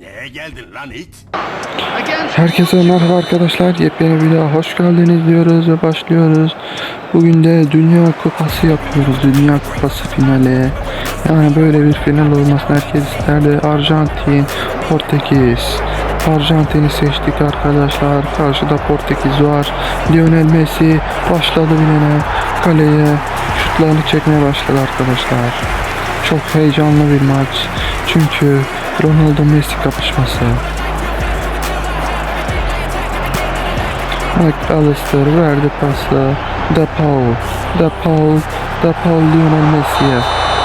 Neye geldin lan it? Herkese merhaba arkadaşlar. Yepyeni bir daha hoş geldiniz diyoruz ve başlıyoruz. Bugün de Dünya Kupası yapıyoruz. Dünya Kupası finali. Yani böyle bir final olmasını herkes isterdi. Arjantin, Portekiz. Arjantin'i seçtik arkadaşlar. Karşıda Portekiz var. Lionel Messi başladı bilene. Kaleye şutlarını çekmeye başladı arkadaşlar. Çok heyecanlı bir maç. Çünkü Ronaldo Messi kapışması. McAllister verdi pası. De Paul. De Paul. De Paul Lionel Messi'ye.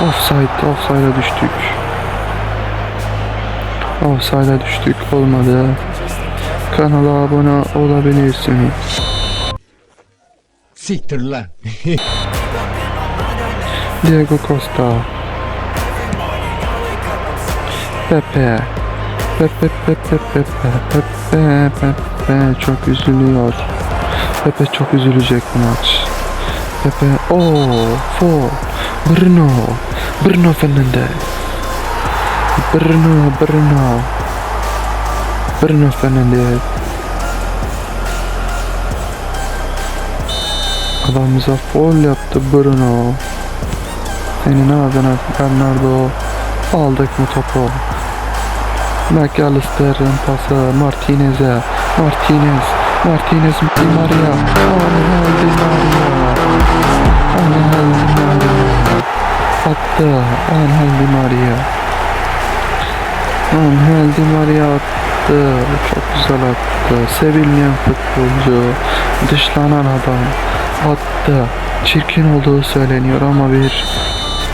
Offside. Offside'a düştük. Offside'a düştük. Olmadı. Kanala abone olabilirsiniz. Siktir lan. Diego Costa. Pepe. Pepe Pepe Pepe Pepe Pepe. Çok üzülüyor. Pepe çok üzülecek bu maç. Pepe o for Bruno. Bruno Fernandes. Bruno Bruno. Bruno Fernandes. Adamıza foul yaptı Bruno. Senin ağzına Bernardo. Aldık mı topu McAllister'ın pası Martinez'e Martinez Martinez Di Maria Angel Di Maria Angel Di Maria. Attı Angel Di Maria. Angel Di Maria attı çok güzel attı. Sevilmeyen futbolcu dışlanan adam. Attı çirkin olduğu söyleniyor ama bir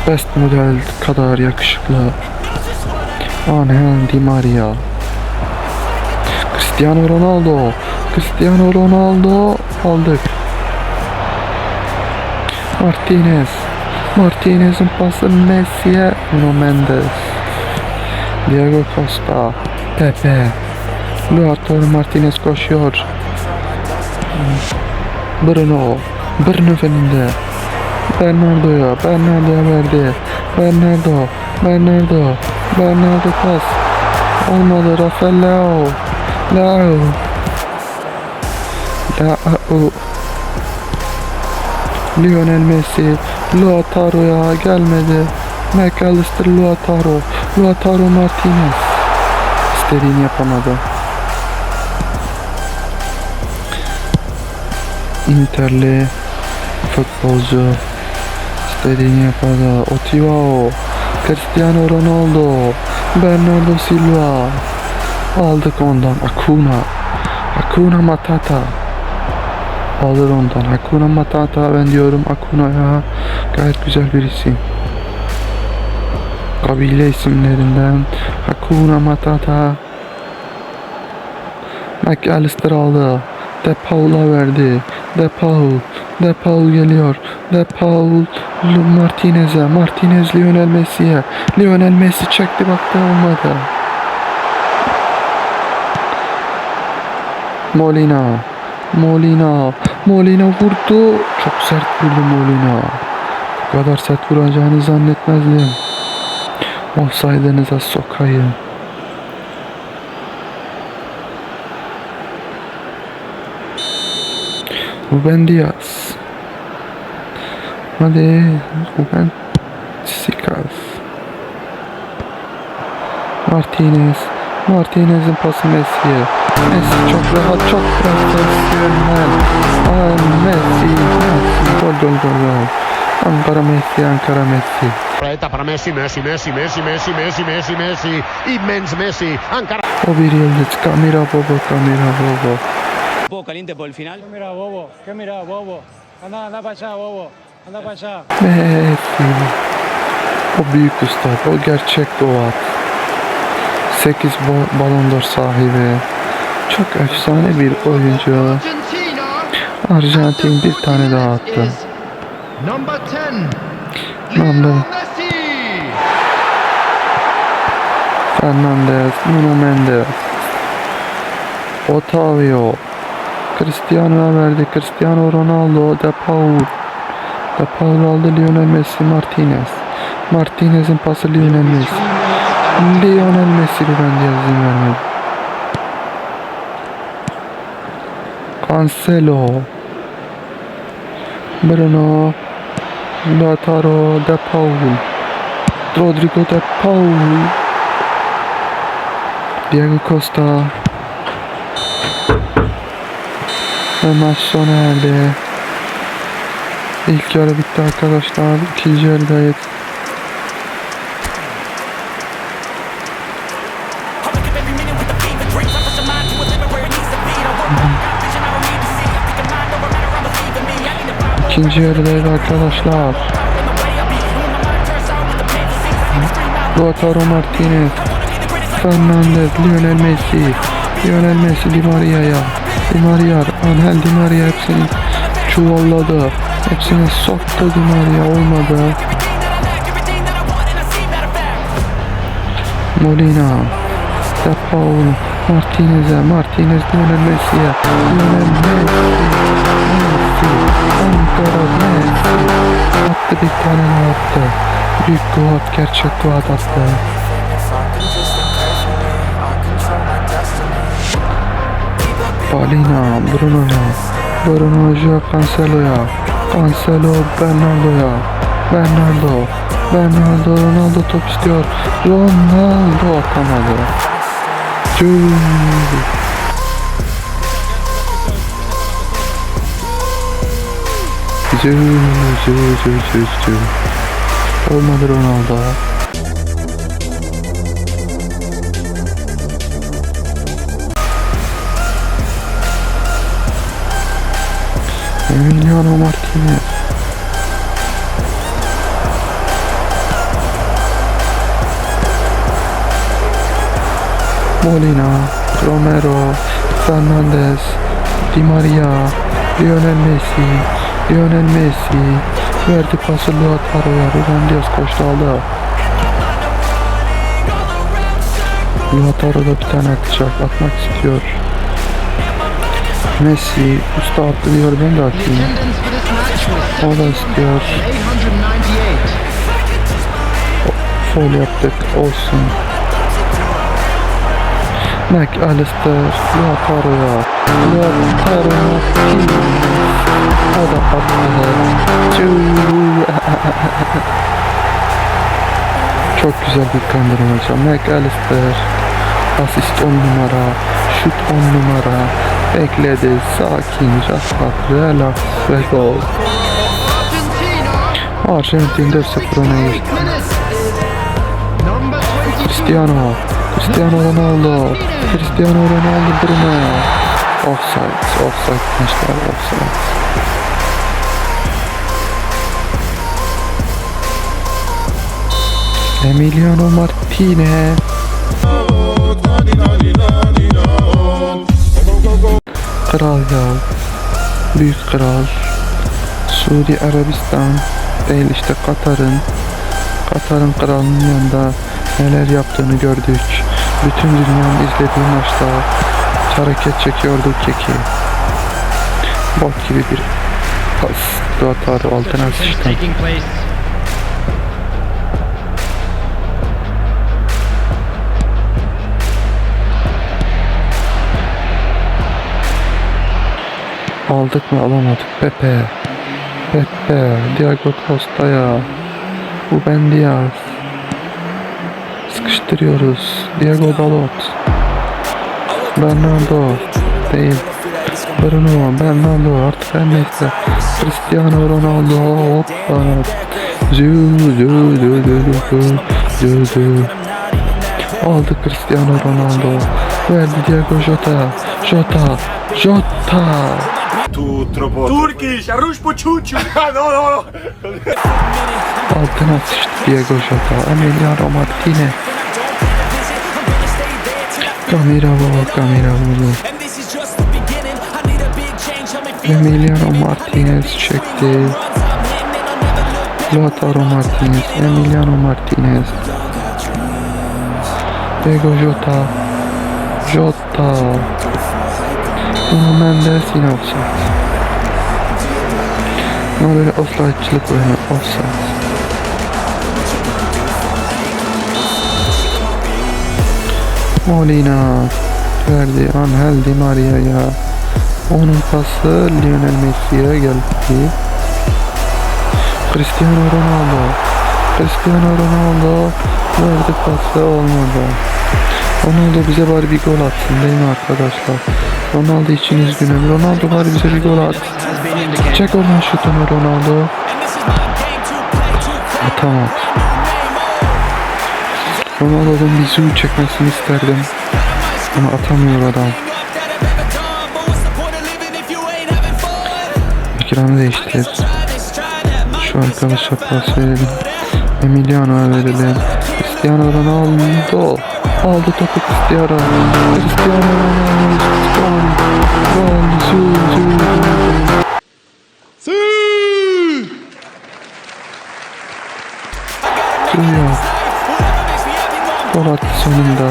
best model kadar yakışıklı Angel Di Maria. Cristiano Ronaldo. Cristiano Ronaldo. Aldık. Martinez. Martinez'in pası Messi'ye. Nuno Mendes. Diego Costa. Pepe. Lautaro Martinez koşuyor. Bruno. Bruno önünde Bernardo'ya. Bernardo'ya verdi. Bernardo. Bernardo Bernardo pas olmadı Rafael Leao. Leao. Leao. Lionel Messi. Lautaro'ya gelmedi. McAllister Lautaro Lautaro Martinez. İstediğini yapamadı. Interli futbolcu. İstediğini yapadı Otivao Cristiano Ronaldo Bernardo Silva. Aldık ondan Akuna Akuna Matata. Alır ondan Akuna Matata. Ben diyorum Akuna'ya gayet güzel bir isim. Kabile isimlerinden Akuna Matata. McAllister aldı. De Paul'a verdi. De Paul De Paul geliyor. De Paul Martinez'e Martinez Lionel Messi'ye. Lionel Messi çekti baktı olmadı. Molina Molina Molina vurdu. Çok sert vurdu Molina. Bu kadar sert vuracağını zannetmezdim. Offside'ınıza sokayım. Ruben Diaz. Hadi Ruben Sikas. Martinez. Martinez'in pası Messi'ye. Messi çok rahat, çok profesyonel. Aa, Messi, Messi. Gol, gol, gol, gol. Ankara Messi, Ankara Messi. Para Messi, Messi, Messi, Messi, Messi, Messi, Messi, Messi. Immens Messi. Ankara. O bir yıldız. Kamera Bobo, Kamera Bobo. Un poco caliente por el final. ¿Qué mira, bobo? ¿Qué mira, bobo? Anda, anda para allá, bobo. Allá. Messi. O büyük ustad, o gerçek doğat. 8 Ballon d'Or sahibi. Çok efsane bir oyuncu. Arjantin bir tane daha attı. Number 10, Number Lionel Messi. Fernandez, Nuno Mendes. Otavio. Cristiano'ya verdi. Cristiano Ronaldo, De Paul. Paul aldı Lionel Messi, Martinez. Martinez'in pası Lionel Messi. Lionel Messi ben diye izin vermedi. Cancelo. Bruno. Lautaro De Paul. Rodrigo De Paul. Diego Costa. Ve maç sona erdi. İlk yarı bitti arkadaşlar. İkinci yarıdayız. İkinci yarıdayız arkadaşlar. Lautaro Martinez, Fernandez, Lionel Messi, Lionel Messi Di Maria'ya, Di Maria, Angel Di Maria hepsini çuvalladı. Hepsini soktu Di Maria olmadı. Molina, De Paul, Martinez'e, Martinez Lionel Messi'ye, Lionel Messi, Messi, Ankara Messi, attı bir tane attı. Büyük Guat, gerçek Guat attı. Palina, Bruno'ya, Bruno Joao Cancelo'ya, Cancelo Bernardo'ya, Bernardo, Bernardo Ronaldo top istiyor. Ronaldo atamadı. Tüh. Zü, zü, zü, zü, zü. Olmadı Ronaldo. Emiliano Martinez. Molina, Romero, Fernandez, Di Maria, Lionel Messi, Lionel Messi verdi pası Lautaro'ya, Ruben Dias koştu aldı. Lautaro da bir tane atacak, atmak istiyor. Messi usta attı diyor ben de atayım. O da istiyor. 898. Foul yaptık olsun. McAllister, Lautaro'ya, Lautaro Martinez. O da. Tüh. Çok güzel bir kandırmaca. McAllister, asist 10 numara, şut 10 numara. Bekledi, sakin, rahat, relax ve gol. Arjantin 4-0 öne geçti. Minutes. Number 22. Cristiano, Cristiano Ronaldo, Cristiano Ronaldo Bruno. Offside, offside gençler, offside. Emiliano Martinez. Kral ya. Büyük kral. Suudi Arabistan değil işte Katar'ın Katar'ın kralının yanında neler yaptığını gördük. Bütün dünyanın izlediği maçta hareket çekiyordu Keki. Bok gibi bir pas. Lautaro altına sıçtı. Aldık mı alamadık. Pepe. Pepe. Diego Costa'ya. Ruben Diaz. Sıkıştırıyoruz. Diego Dalot. Bernardo. Değil. Bruno. Bernardo. Artık her neyse. Cristiano Ronaldo. Hoppa. Zü zü zü zü zü zü. Aldı Cristiano Ronaldo. Verdi Diego Jota. Jota. Jota. Turkish, Arush Puchuchu. no, no, no. Altına sıçtı Diego Jota. Emiliano Martinez. Kamera baba kamera baba. Emiliano Martinez çekti. Lautaro Martinez. Emiliano Martinez. Diego Jota. Jota. Nuno Mendes yine offside. Ama böyle offside'çılık oyunu offside. Molina verdi Angel Di Maria'ya. Onun pası Lionel Messi'ye geldi. Cristiano Ronaldo. Cristiano Ronaldo verdi pası olmadı. Ronaldo bize bari bir gol atsın değil mi arkadaşlar? Ronaldo için üzgünüm. Ronaldo bari bize bir gol at. Çek oradan şutunu Ronaldo. Atamaz. Ronaldo'dan bir zoom çekmesini isterdim. Ama atamıyor adam. Ekranı değiştir. Şu arkadaşa pas verelim. Emiliano'ya verelim. Cristiano Ronaldo. Aldı topu Cristiano. Cristiano. Gol. Gol. Zoom, zoom. Duyuyor. Gol attı sonunda.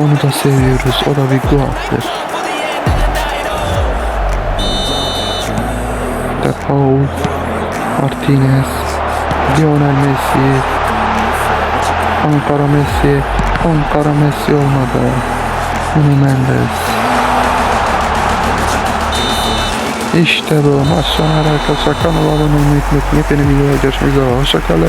Onu da seviyoruz. O da bir gold'dır. De Paul. Martinez. Lionel Messi. Ankara Messi. Ankara Messi olmadı. Nuno Mendes. İşte bu maç sonu arkadaşlar kanala abone olmayı unutmayın. Yepyeni videoya görüşmek üzere. Hoşçakalın.